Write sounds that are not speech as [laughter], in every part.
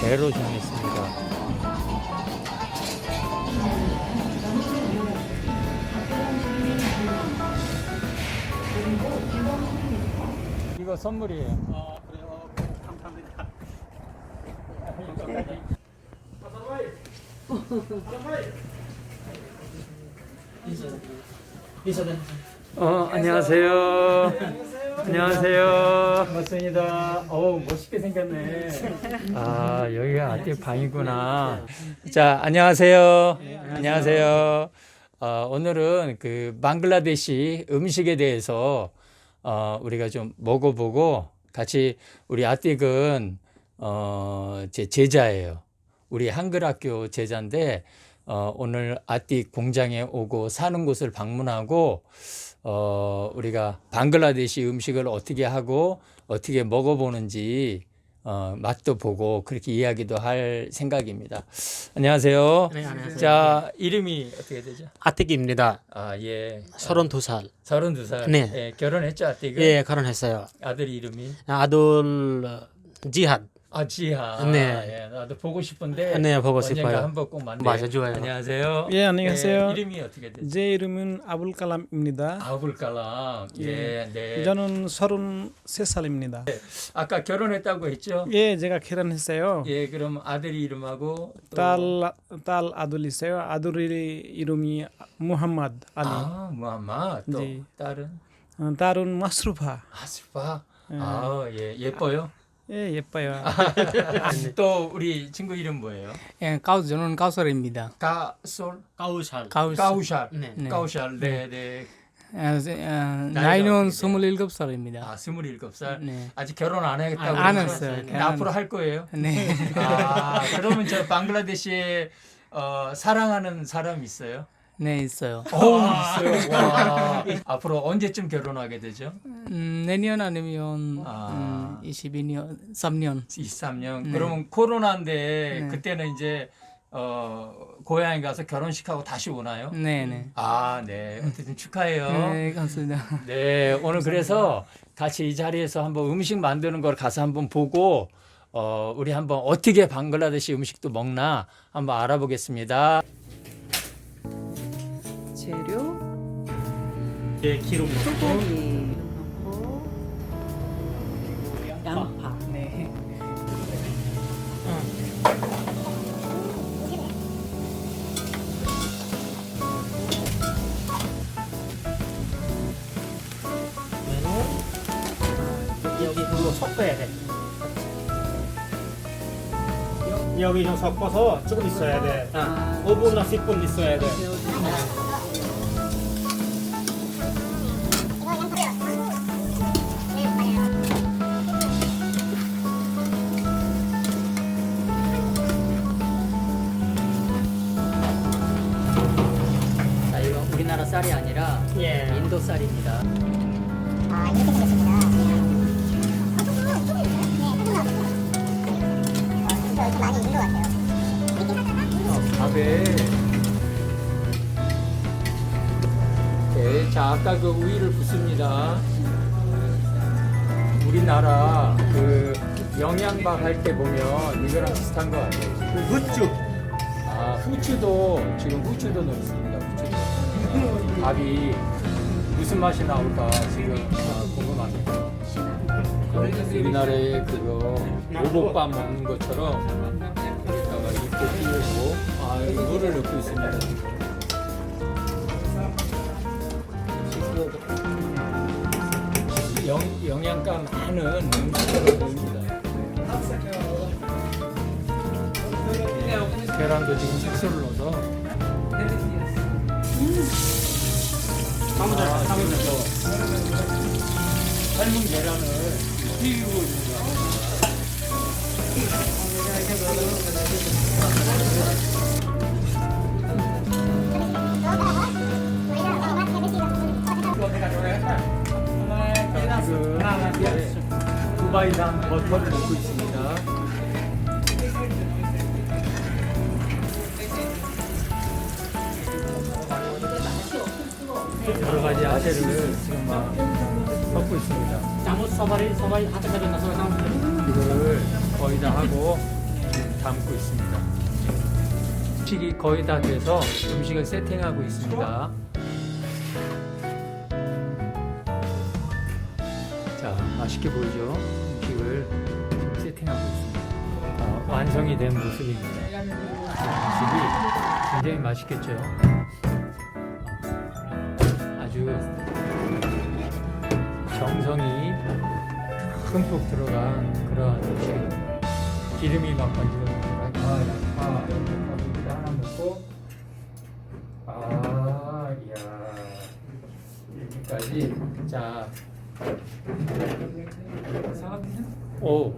배로 정했습니다. 이거 선물이에요. 아 그래요. 감사합니다. 인사는 어, 안녕하세요. [laughs] 안녕하세요. 맞습니다. 어우, 멋있게 생겼네. 아, 여기가 아띠 방이구나. 자, 안녕하세요. 안녕하세요. 어, 오늘은 그 방글라데시 음식에 대해서 어, 우리가 좀 먹어보고 같이 우리 아띠은 어, 제 제자예요. 우리 한글학교 제자인데 어, 오늘 아띠 공장에 오고 사는 곳을 방문하고 어, 우리가 방글라데시 음식을 어떻게 하고 어떻게 먹어보는지 어, 맛도 보고 그렇게 이야기도 할 생각입니다. 안녕하세요. 네, 안녕하세요. 자, 이름이 어떻게 되죠? 아택입니다. 아, 예. 32살. 32살. 네. 예, 결혼했죠, 아띠가? 예, 결혼했어요. 아들 이름이? 아들 어, 지한. 아, 지하. 네. 예, 나도 보고 싶은데. 네, 보고 언젠가 싶어요. 한번 꼭 만나. 맞아, 좋아요. 안녕하세요. 예, 안녕하세요. 예, 이름이 어떻게 되죠? 제 이름은 아불 칼람입니다. 아불 칼람. 예, 네. 저는 33살입니다. 아까 결혼했다고 했죠? 예, 제가 결혼했어요. 예, 그럼 아들 이름하고 또 딸, 딸 아들 있어요. 아들의 이름이 무함마드 알리. 아, 무함마 또 네. 딸은 어, 딸은 마스루파. 아스파. 아, 예, 예뻐요. 예, 예뻐요. [laughs] 또 우리 친구 이름 뭐예요? 예, 가우 저는 가우설입니다. 가솔 까우살. 가우스. 가우샬. 네. 네. 가우샬. 네, 네. 아, 세- 아, 어떻게 나이는 돼요? 스물일곱 살입니다. 아, 27살. 네. 아직 결혼 안 하겠다고 안 그러죠? 했어요. 근데 결혼- 앞으로 할 거예요. 네. 아, 그러면 저 방글라데시에 어, 사랑하는 사람 있어요? 네, 있어요. 어, 있어요. 와. 앞으로 언제쯤 결혼하게 되죠? 음, 내년 아니면 아. 음, 22년, 3년. 23년. 네. 그러면 코로나인데 네. 그때는 이제 어, 고향에 가서 결혼식하고 다시 오나요? 네, 네. 아, 네. 어쨌든 축하해요. 네, 감사합니다. 네, 오늘 그래서 같이 이 자리에서 한번 음식 만드는 걸 가서 한번 보고 어, 우리 한번 어떻게 방글라데시 음식도 먹나 한번 알아보겠습니다. 재료 예, 기름. 소고기 넣고 양파 네. 여기 그거 섞어야 돼. 여기 좀 섞어서 조금 있어야 돼. 아. 5분이나 10분 있어야 돼. 자, 쌀이 아니라 예. 인도 쌀입니다. 아, 이렇게 생겼습니다. 네, 조금 나왔어요. 어, 진짜 많이 익은 것 같아요. 어, 밥에 네, 자 아까 그 우유를 붓습니다. 우리나라 그 영양밥 할 때 보면 이거랑 비슷한 것 같아요. 후추. 아 후추도 지금 후추도 넣습니다. 후추도 밥이 무슨 맛이 나올까 지금 아, 궁금합니다. 우리나라의 그거 오복밥 먹는 것처럼 여기다가 이렇게 띄우고 아 물을 넣고 있습니다. 영, 영양가 많은 음식을 넣습니다. 계란도 지금 색소를 넣어서 사무장, 사무장. 삶은 계란을 튀기고 있는 거야. 지금 두바이산 버터를 넣고 있습 여러 가지 야채를 지금 막 섞고 있습니다. 잘못 서발이 서발이 서발 상품. 이거를 거의 다 하고 담고 있습니다. 음식이 거의 다 돼서 음식을 세팅하고 있습니다. 자, 맛있게 보이죠? 음식을 세팅하고 있습니다. 어, 완성이 된 모습입니다. 음식이 굉장히 맛있겠죠? 어, 아주 정성이 듬뿍 들어간 그런 음식입니다. 기름이 막 번지는 아, 양파 이렇게 하나 먹고. 아, 이야. 이렇게까지. 자. 오,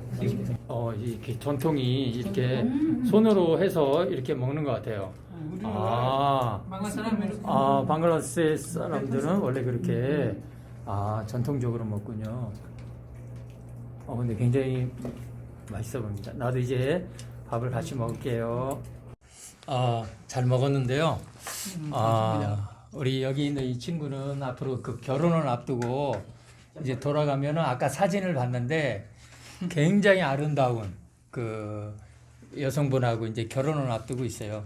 어, 이렇게 전통이 이렇게 손으로 해서 이렇게 먹는 것 같아요. 아, 아, 방글라데시 사람들은 원래 그렇게 아 전통적으로 먹군요. 어, 근데 굉장히 맛있어 보입니다. 나도 이제 밥을 같이 먹을게요. 아, 잘 먹었는데요. 아, 우리 여기 있는 이 친구는 앞으로 그 결혼을 앞두고 이제 돌아가면은 아까 사진을 봤는데 굉장히 아름다운 그 여성분하고 이제 결혼을 앞두고 있어요.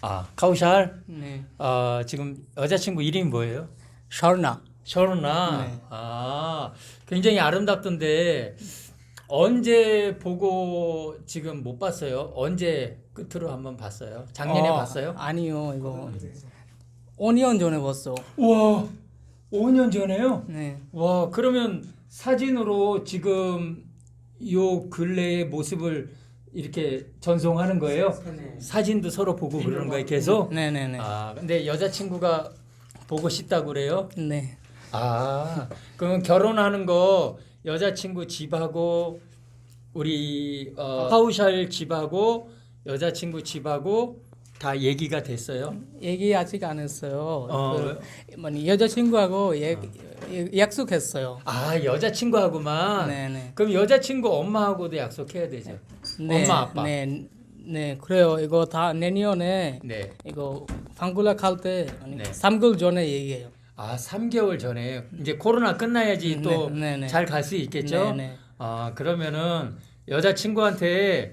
아, 카우샬, 네. 아, 지금 여자친구 이름이 뭐예요? 셔나. 셔르나. 네. 아, 굉장히 아름답던데 언제 보고 지금 못 봤어요? 언제 끝으로 한번 봤어요? 작년에 어, 봤어요? 아니요, 이거 5년 전에 봤어. 우와, 5년 전에요? 네. 와, 그러면 사진으로 지금 요 근래의 모습을 이렇게 전송하는 거예요? 사진도 서로 보고 그러는 거예요, 계속? 네, 네, 네. 아, 근데 여자친구가 보고 싶다고 그래요? 네. 아, 그럼 결혼하는 거 여자친구 집하고 우리 어, 하우샬 집하고 여자친구 집하고 다 얘기가 됐어요. 얘기 아직 안 했어요. 어. 그, 뭐니 여자친구하고 예, 예, 약속했어요. 아, 여자친구하고만. 네, 네. 그럼 여자친구 엄마하고도 약속해야 되죠. 네, 엄마 아빠. 네, 네, 그래요. 이거 다 내년에 네. 이거 방글라 갈때 네. 3개월 전에 얘기해요. 아, 3개월 전에 이제 코로나 끝나야지 네, 또 네, 네. 잘갈수 있겠죠? 네, 네. 아, 그러면은 여자 친구한테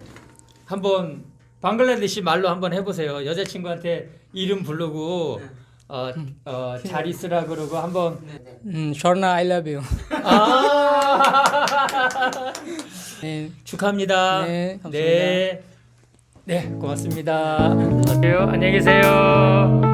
한번 방글라데시 말로 한번 해보세요. 여자 친구한테 이름 부르고 어, 어, 잘 있으라 그러고 한번 음, 셔나 I love you. 아 [laughs] 네. 축하합니다. 네, 감사합니다. 네, 네, 고맙습니다. 안녕히 계세요.